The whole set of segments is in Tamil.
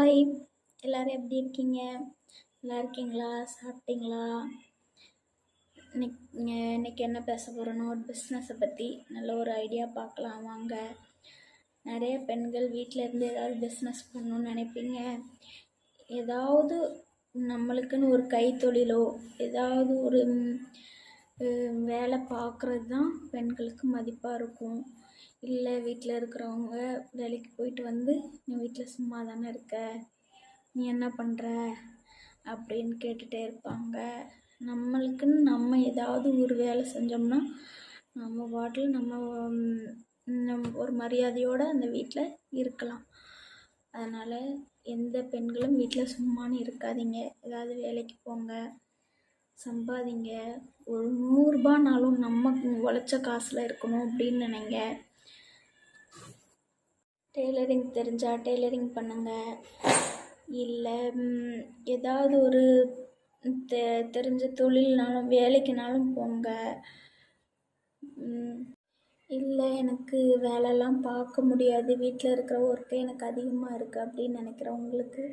ஹாய் எல்லோரும் எப்படி இருக்கீங்க? நல்லா இருக்கீங்களா? சாப்பிட்டீங்களா? இன்னைக்கு இன்னைக்கு என்ன பேச போகிறோன்னா ஒரு பிஸ்னஸை பற்றி நல்ல ஒரு ஐடியா பார்க்கலாம் வாங்க. நிறைய பெண்கள் வீட்டில் இருந்து ஏதாவது பிஸ்னஸ் பண்ணணுன்னு நினைப்பீங்க. ஏதாவது நம்மளுக்குன்னு ஒரு கைத்தொழிலோ ஏதாவது ஒரு வேலை பார்க்குறது தான் பெண்களுக்கு மதிப்பாக இருக்கும். இல்லை வீட்டில் இருக்கிறவங்க வேலைக்கு போயிட்டு வந்து நீ வீட்டில் சும்மா தானே இருக்க? நீ என்ன பண்ணுற அப்படின்னு கேட்டுகிட்டே இருப்பாங்க. நம்மளுக்குன்னு நம்ம ஏதாவது ஒரு வேலை செஞ்சோம்னா நம்ம பாட்டில் நம்ம நம் ஒரு மரியாதையோடு அந்த வீட்டில் இருக்கலாம். அதனால் எந்த பெண்களும் வீட்டில் சும்மானு இருக்காதீங்க. ஏதாவது வேலைக்கு போங்க. சம்பாதிங்க. ஒரு நூறுரூபானாலும் நம்ம உழைச்ச காசில் இருக்கணும் அப்படின்னு நினைங்க. டெய்லரிங் தெரிஞ்சால் டெய்லரிங் பண்ணுங்கள் இல்லை ஏதாவது ஒரு தெ தெரிஞ்ச தொழில்னாலும் வேலைக்குனாலும் போங்க. இல்லை எனக்கு வேலைலாம் பார்க்க முடியாது. வீட்டில் இருக்கிற ஒர்க்கே எனக்கு அதிகமாக இருக்குது அப்படின்னு நினைக்கிறவங்களுக்கு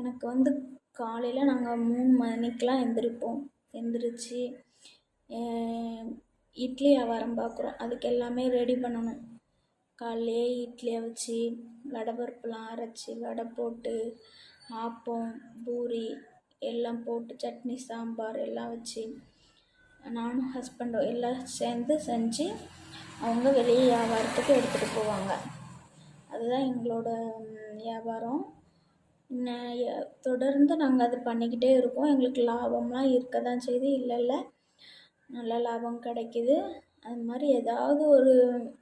எனக்கு வந்து காலையில் நாங்கள் மூணு மணிக்கெலாம் எந்திரிப்போம். எந்திரிச்சு இட்லி வியாபாரம் பார்க்குறோம் அதுக்கு எல்லாமே ரெடி பண்ணணும். காலையிலே இட்லியை வச்சு வடை பருப்புலாம் அரைச்சி வடை போட்டு ஆப்பம் பூரி எல்லாம் போட்டு சட்னி சாம்பார் எல்லாம் வச்சு நானும் ஹஸ்பண்டும் எல்லாம் சேர்ந்து செஞ்சு அவங்க வெளியே வியாபாரத்துக்கு எடுத்துகிட்டு போவாங்க. அதுதான் எங்களோட வியாபாரம். தொடர்ந்து நாங்கள் அது பண்ணிக்கிட்டே இருக்கோம். எங்களுக்கு லாபம்லாம் இருக்க தான் செய்யுது இல்லை இல்லை. நல்ல லாபம் கிடைக்கிது. அது மாதிரி ஏதாவது ஒரு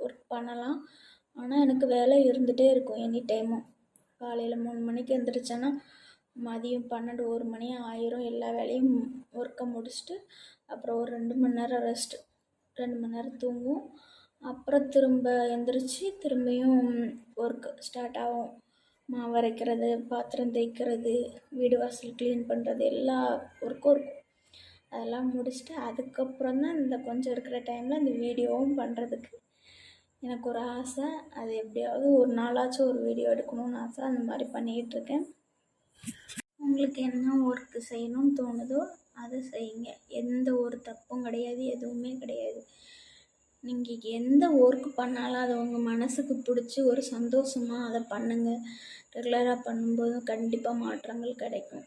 ஒர்க் பண்ணலாம். ஆனால் எனக்கு வேலை இருந்துகிட்டே இருக்கும் எனி டைமும். காலையில் மூணு மணிக்கு எழுந்திரிச்சேன்னா மதியம் பன்னெண்டு ஒரு மணி ஆயிரும். எல்லா வேலையும் ஒர்க்கை முடிச்சுட்டு அப்புறம் ஒரு ரெண்டு மணி நேரம் ரெஸ்ட்டு ரெண்டு மணி நேரம் தூங்குவோம். அப்புறம் திரும்ப எந்திரிச்சு திரும்பியும் ஒர்க்கு ஸ்டார்ட் ஆகும். மாவு அரைக்கிறது பாத்திரம் தேய்க்கிறது வீடு வாசல் க்ளீன் பண்ணுறது எல்லா ஒர்க்கும் இருக்கும். அதெல்லாம் முடிச்சுட்டு அதுக்கப்புறம் தான் இந்த கொஞ்சம் இருக்கிற டைமில் இந்த வீடியோவும் பண்ணுறதுக்கு எனக்கு ஒரு ஆசை. அது எப்படியாவது ஒரு நாளாச்சும் ஒரு வீடியோ எடுக்கணும்னு ஆசை. அந்த மாதிரி பண்ணிகிட்ருக்கேன் உங்களுக்கு என்ன ஒர்க்கு செய்யணும்னு தோணுதோ அதை செய்யுங்க. எந்த ஒரு தப்பும் கிடையாது எதுவுமே கிடையாது. நீங்கள் எந்த ஒர்க் பண்ணாலும் அதை உங்கள் மனசுக்கு பிடிச்சி ஒரு சந்தோஷமாக அதை பண்ணுங்கள் ரெகுலராக பண்ணும்போதும் கண்டிப்பாக மாற்றங்கள் கிடைக்கும்.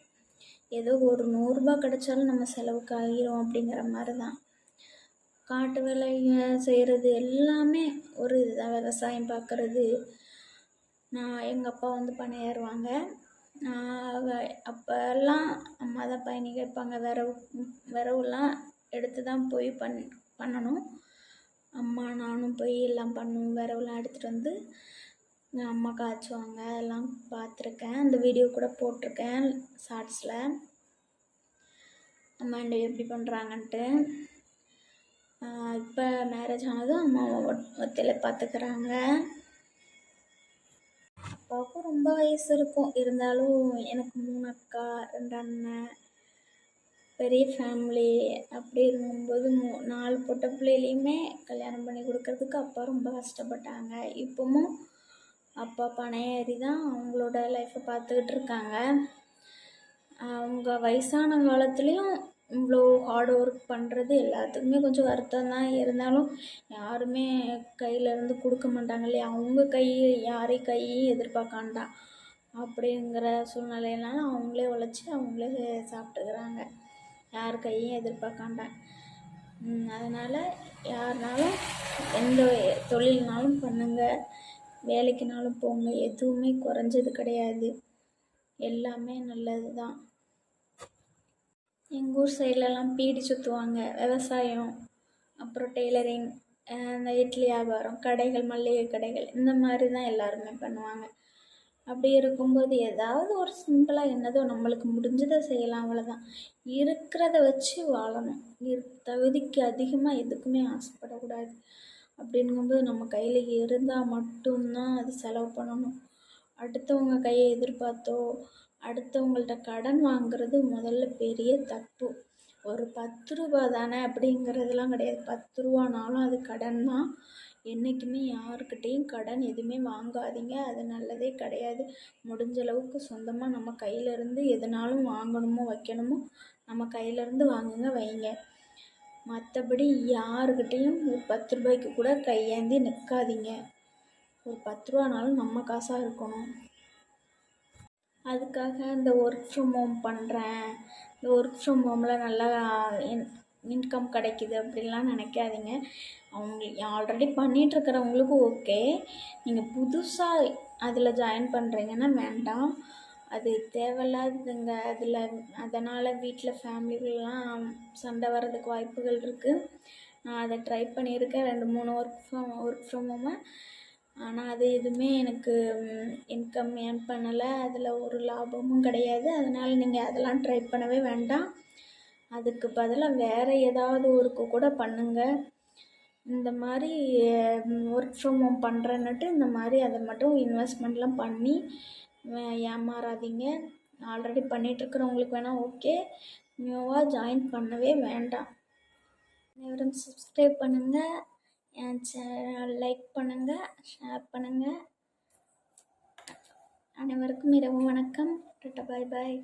ஏதோ ஒரு நூறுரூபா கிடைச்சாலும் நம்ம செலவுக்கு ஆகிரும் அப்படிங்கிற மாதிரி தான் காட்டு வேலை செய்கிறது எல்லாமே ஒரு இதுதான். விவசாயம் பார்க்குறது நான் எங்கள் அப்பா வந்து பண்ணை ஏறுவாங்க நான் அப்போல்லாம் அம்மா தான் பயணி கேட்பாங்க விரவு விரவுலாம் எடுத்து தான் போய் பண் பண்ணணும். அம்மா நானும் போய் எல்லாம் பண்ணுவோம். விரவெல்லாம் எடுத்துகிட்டு வந்து எங்கள் அம்மா காய்ச்சுவாங்க. அதெல்லாம் பார்த்துருக்கேன். அந்த வீடியோ கூட போட்டிருக்கேன் ஷார்ட்ஸில் அம்மா என்ன எப்படி பண்ணுறாங்கன்ட்டு இப்போ மேரேஜ் ஆனதும் அம்மாவை ஒத்தையில் பார்த்துக்கிறாங்க. அப்பாவுக்கும் ரொம்ப வயசு இருக்கும். இருந்தாலும் எனக்கு மூணு அக்கா ரெண்டு அண்ணன் பெரிய ஃபேமிலி அப்படி இருக்கும்போது மூ நாலு பொட்ட பிள்ளையிலையுமே கல்யாணம் பண்ணி கொடுக்கறதுக்கு அப்பா ரொம்ப கஷ்டப்பட்டாங்க. இப்போவும் அப்பா பனையேறி தான் அவங்களோட லைஃப்பை பார்த்துக்கிட்டு இருக்காங்க. அவங்க வயசான காலத்துலேயும் இவ்வளோ ஹார்ட் ஒர்க் பண்ணுறது எல்லாத்துக்குமே கொஞ்சம் வருத்தம் தான் இருந்தாலும் யாருமே கையிலேருந்து கொடுக்க மாட்டாங்க இல்லையா? அவங்க கை யாரையும் கையையும் எதிர்பார்க்காண்டா அப்படிங்கிற சூழ்நிலையினால அவங்களே உழைச்சி அவங்களே சாப்பிட்டுக்கிறாங்க. யார் கையும் எதிர்பார்க்காண்டேன் அதனால் யாருனாலும் எந்த தொழில்னாலும் பண்ணுங்கள் வேலைக்குனாலும் போங்க. எதுவுமே குறைஞ்சது கிடையாது. எல்லாமே நல்லது தான் எங்கள் ஊர் சைட்லலாம் பீடி சுற்றுவாங்க விவசாயம் அப்புறம் டெய்லரிங் இந்த இட்லி வியாபாரம் கடைகள் மளிகை கடைகள் இந்த மாதிரி தான் எல்லாருமே பண்ணுவாங்க. அப்படி இருக்கும்போது ஏதாவது ஒரு சிம்பிளாக என்னதோ நம்மளுக்கு முடிஞ்சதை செய்யலாம் அவ்வளோதான் இருக்கிறத வச்சு வாழணும். இரு தகுதிக்கு அதிகமாக எதுக்குமே ஆசைப்படக்கூடாது. அப்படிங்கும்போது நம்ம கையில் இருந்தால் மட்டும்தான் அது செலவு பண்ணணும். அடுத்தவங்க கையை எதிர்பார்த்தோ அடுத்தவங்கள்ட்ட கடன் வாங்குறது முதல்ல பெரிய தப்பு. ஒரு பத்து ரூபா தானே அப்படிங்கிறதுலாம் கிடையாது. பத்து ரூபானாலும் அது கடன் தான் என்றைக்குமே யாருக்கிட்டேயும் கடன் எதுவுமே வாங்காதீங்க. அது நல்லதே கிடையாது. முடிஞ்ச அளவுக்கு சொந்தமாக நம்ம கையிலேருந்து எதுனாலும் வாங்கணுமோ வைக்கணுமோ நம்ம கையிலேருந்து வாங்குங்க வைங்க. மற்றபடி யாருக்கிட்டேயும் ஒரு பத்து ரூபாய்க்கு கூட கையேந்தி நிற்காதீங்க. ஒரு பத்து ரூபானாலும் நம்ம காசாக இருக்கணும். அதுக்காக இந்த ஒர்க் ஃப்ரம் ஹோம் பண்ணுறேன் இந்த ஒர்க் ஃப்ரம் ஹோமில் நல்லா என் இன்கம் கிடைக்கிது அப்படின்லாம் நினைக்காதீங்க. அவங்க ஆல்ரெடி பண்ணிகிட்ருக்கிறவங்களுக்கு ஓகே நீங்கள் புதுசாக அதில் ஜாயின் பண்ணுறீங்கன்னா வேண்டாம். அது தேவையில்லாததுங்க. அதில் அதனால் வீட்டில் ஃபேமிலிகள்லாம் சண்டை வர்றதுக்கு வாய்ப்புகள் இருக்குது நான் அதை ட்ரை பண்ணியிருக்கேன். ரெண்டு மூணு work from work from home ஆனால் அது எதுவுமே எனக்கு இன்கம் ஏர்ன் பண்ணலை. அதில் ஒரு லாபமும் கிடையாது. அதனால் நீங்கள் அதெல்லாம் ட்ரை பண்ணவே வேண்டாம். அதுக்கு பதிலாக வேறு ஏதாவது ஒர்க்கு கூட பண்ணுங்கள் இந்த மாதிரி ஒர்க் ஃப்ரம் ஹோம் பண்ணுறேன்னுட்டு இந்த மாதிரி அதை மட்டும் இன்வெஸ்ட்மெண்ட்லாம் பண்ணி ஏமாறாதீங்க. ஆல்ரெடி பண்ணிகிட்ருக்கிறவங்களுக்கு வேணால் ஓகே நியூவாக ஜாயின் பண்ணவே வேண்டாம். அனைவரும் சப்ஸ்கிரைப் பண்ணுங்கள் என் சேனல் லைக் பண்ணுங்கள் ஷேர் பண்ணுங்கள் அனைவருக்கும் இரவு வணக்கம். டாட்டா பாய் பாய்